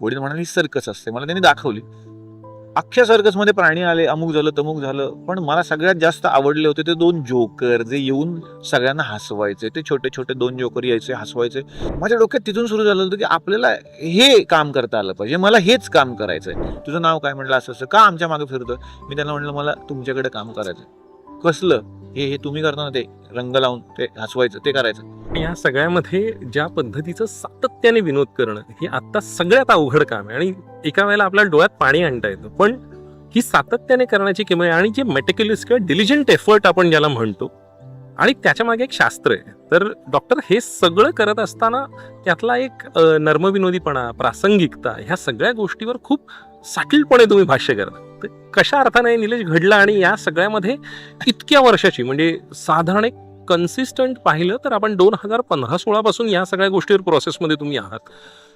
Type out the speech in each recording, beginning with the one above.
वडील म्हणाले सर्कस असते. मला त्यांनी दाखवली. अख्ख्या सर्कसमध्ये प्राणी आले अमुक झालं तमुक झालं. पण मला सगळ्यात जास्त आवडले होते ते दोन जोकर जे येऊन सगळ्यांना हसवायचे. ते छोटे छोटे दोन जोकर यायचे हसवायचे. माझ्या डोक्यात तिथून सुरू झालं होतं की आपल्याला हे काम करता आलं पाहिजे. मला हेच काम करायचंय. तुझं नाव काय म्हटलं? असं असं का आमच्या मागे फिरतोय? मी त्यांना म्हटलं मला तुमच्याकडे काम करायचं कसलं? हे हे तुम्ही करता ना ते रंग लावून ते हसवायचं ते करायचं. या सगळ्यामध्ये ज्या पद्धतीचं सातत्याने विनोद करणं हे आता सगळ्यात अवघड काम आहे. आणि एका वेळेला आपल्या डोळ्यात पाणी आणता येतं. पण ही सातत्याने करण्याची किंमत आहे आणि जे मेटिक्युलस किंवा डिलिजंट एफर्ट आपण ज्याला म्हणतो आणि त्याच्यामागे एक शास्त्र आहे. तर डॉक्टर हे सगळं करत असताना त्यातला एक नर्मविनोदीपणा प्रासंगिकता ह्या सगळ्या गोष्टीवर खूप साठीलपणे तुम्ही भाष्य करता. तर कशा अर्थाने निलेश घडला आणि या सगळ्यामध्ये इतक्या वर्षाची म्हणजे साधारण एक कन्सिस्टंट पाहिलं तर आपण दोन हजार पंधरा सोळापासून या सगळ्या गोष्टीवर प्रोसेसमध्ये तुम्ही आहात.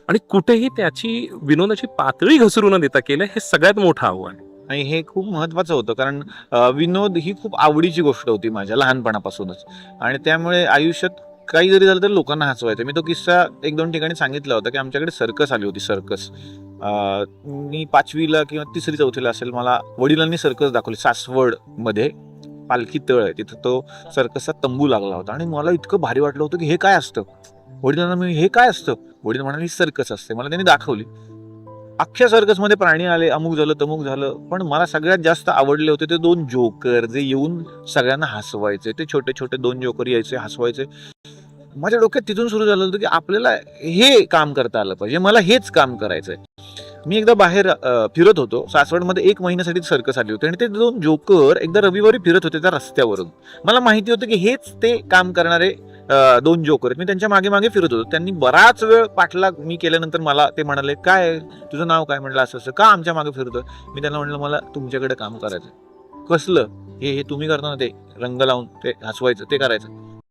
आणि कुठेही त्याची विनोदाची पातळी घसरू न देता केलं हे सगळ्यात मोठं आव्हान. आहे. आणि हे खूप महत्वाचं होतं कारण विनोद ही खूप आवडीची गोष्ट होती माझ्या लहानपणापासूनच. आणि त्यामुळे आयुष्यात काही जरी झालं तर लोकांना हसवायचं. मी तो किस्सा एक दोन ठिकाणी सांगितला होता की आमच्याकडे सर्कस आली होती सर्कस मी पाचवीला किंवा तिसरी चौथीला असेल मला वडिलांनी सर्कस दाखवली सासवडमध्ये पालखी तळ आहे. तिथं तो सर्कसचा तंबू लागला होता आणि मला इतकं भारी वाटलं होतं की हे काय असतं? वडिलांना मी हे काय असतं? वडील म्हणाले सर्कस असते. मला त्यांनी दाखवली. अख्ख्या सर्कसमध्ये प्राणी आले. अमुक झालं तमुक झालं. पण मला सगळ्यात जास्त आवडले होते ते दोन जोकर. जे येऊन सगळ्यांना हसवायचे. ते छोटे छोटे दोन जोकर यायचे हसवायचे. माझ्या डोक्यात तिथून सुरू झालं होतं की आपल्याला हे काम करता आलं पाहिजे. मला हेच काम करायचंय. मी एकदा बाहेर फिरत होतो. सासवडमध्ये एक महिन्यासाठी सर्कस आली होती आणि ते दोन जोकर एकदा रविवारी फिरत होते त्या रस्त्यावरून. मला माहिती होतं की हेच ते काम करणारे दोन जोकर मी त्यांच्या मागे मागे फिरत होतो. त्यांनी बराच वेळ पाठलाग मी केल्यानंतर मला ते म्हणाले काय? तुझं नाव काय? म्हटलं असं असं. का आमच्या मागे फिरतो मी त्यांना म्हटलं मला तुमच्याकडे काम करायचं कसलं? हे हे तुम्ही करता ना ते रंग लावून ते हसवायचं ते करायचं.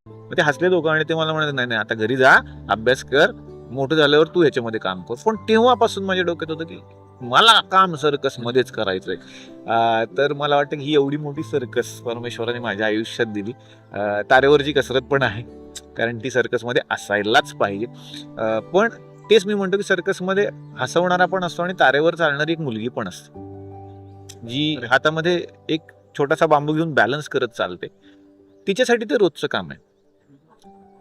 मग ते हसले दोघं आणि ते मला म्हणाले नाही नाही आता घरी जा अभ्यास कर मोठं झाल्यावर तू ह्याच्यामध्ये काम कर. पण तेव्हापासून माझ्या डोक्यात होतं की मला काम सर्कस मध्येच करायचंय. तर मला वाटतं की ही एवढी मोठी सर्कस परमेश्वराने माझ्या आयुष्यात दिली. तारेवरची कसरत पण आहे. कारण ती सर्कसमध्ये असायलाच पाहिजे. पण तेच मी म्हणतो की सर्कसमध्ये हसवणारा पण असतो आणि तारेवर चालणारी एक मुलगी पण असते. जी हातामध्ये एक छोटासा बांबू घेऊन बॅलन्स करत चालते. तिच्यासाठी ते रोजचं काम आहे.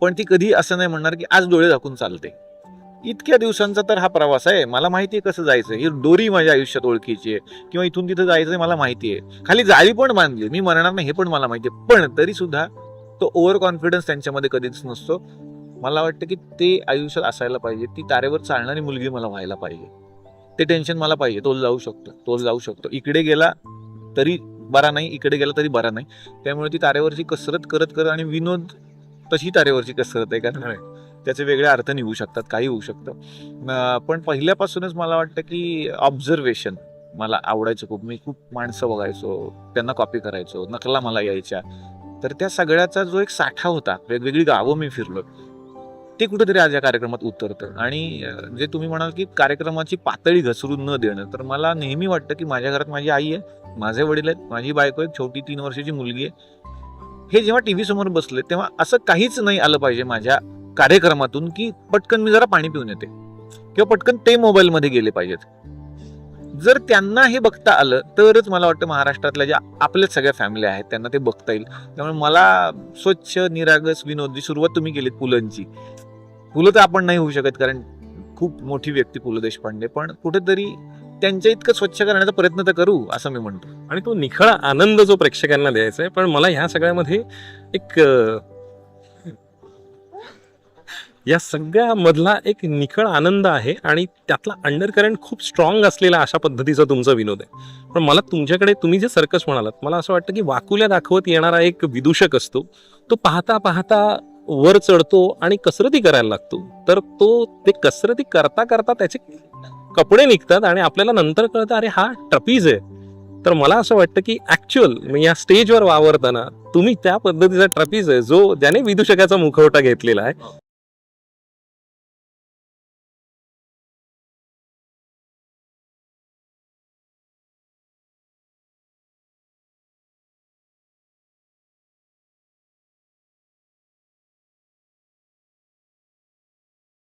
पण ती कधी असं नाही म्हणणार की आज डोळे झाकून चालते. इतक्या दिवसांचा तर हा प्रवास आहे. मला माहिती आहे कसं जायचं. ही दोरी माझ्या आयुष्यात ओळखीची आहे. किंवा इथून तिथं जायचं मला माहिती आहे. खाली जाळी पण बांधली. मी मरणार नाही हे पण मला माहिती आहे. पण तरी सुद्धा तो ओव्हर कॉन्फिडन्स त्यांच्यामध्ये कधीच नसतो. मला वाटतं की ते आयुष्यात असायला पाहिजे. ती तारेवर चालणारी मुलगी मला व्हायला पाहिजे. ते टेन्शन मला पाहिजे. तोच जाऊ शकतो. तोच जाऊ शकतो. इकडे गेला तरी बरा नाही. इकडे गेला तरी बरा नाही. त्यामुळे ती तारेवरची कसरत करत करत आणि विनोद तशी तारेवरची कसरत आहे कारण त्याचे वेगळे अर्थ निघू शकतात काही होऊ शकतं. पण पहिल्यापासूनच मला वाटतं की ऑब्झर्वेशन मला आवडायचं खूप. मी खूप माणसं बघायचो त्यांना कॉपी करायचो नकला मला यायच्या. तर त्या सगळ्याचा जो एक साठा होता वेगवेगळी गावं मी फिरलो ते कुठेतरी आज या कार्यक्रमात उतरतं. आणि जे तुम्ही म्हणाल की कार्यक्रमाची पातळी घसरून न देणं तर मला नेहमी वाटतं की माझ्या घरात माझी आई आहे माझे वडील आहेत माझी बायको एक छोटी तीन वर्षाची मुलगी आहे. हे जेव्हा टी व्ही समोर बसले तेव्हा असं काहीच नाही आलं पाहिजे माझ्या कार्यक्रमातून की पटकन मी जरा पाणी पिऊन येते. किंवा पटकन ते मोबाईलमध्ये गेले पाहिजेत. जर त्यांना हे बघता आलं तरच मला वाटतं महाराष्ट्रातल्या ज्या आपल्याच सगळ्या फॅमिली आहेत त्यांना ते बघता येईल. त्यामुळे मला स्वच्छ निरागस विनोद जी सुरुवात तुम्ही केलीत पुलंची पुलं तर आपण नाही होऊ शकत कारण खूप मोठी व्यक्ती पु ल देशपांडे पण कुठेतरी त्यांच्या इतकं स्वच्छ करण्याचा प्रयत्न तर करू असं मी म्हणतो. आणि तो निखळा आनंद जो प्रेक्षकांना द्यायचा आहे पण मला ह्या सगळ्यामध्ये एक या सगळ्या मधला एक निखळ आनंद आहे आणि त्यातला अंडरकरंट खूप स्ट्रॉंग असलेला अशा पद्धतीचा तुमचा विनोद आहे. पण मला तुमच्याकडे तुम्ही जे सर्कस म्हणालात मला असं वाटतं की वाकुल्या दाखवत येणारा एक विदूषक असतो. तो पाहता पाहता वर चढतो आणि कसरती करायला लागतो. तर तो ते कसरती करता करता त्याचे कपडे निघतात आणि आपल्याला नंतर कळतं अरे हा ट्रपीज आहे. तर मला असं वाटतं की ऍक्च्युअल या स्टेजवर वावरताना तुम्ही त्या पद्धतीचा ट्रपीज आहे जो ज्याने विदूषकाचा मुखवटा घेतलेला आहे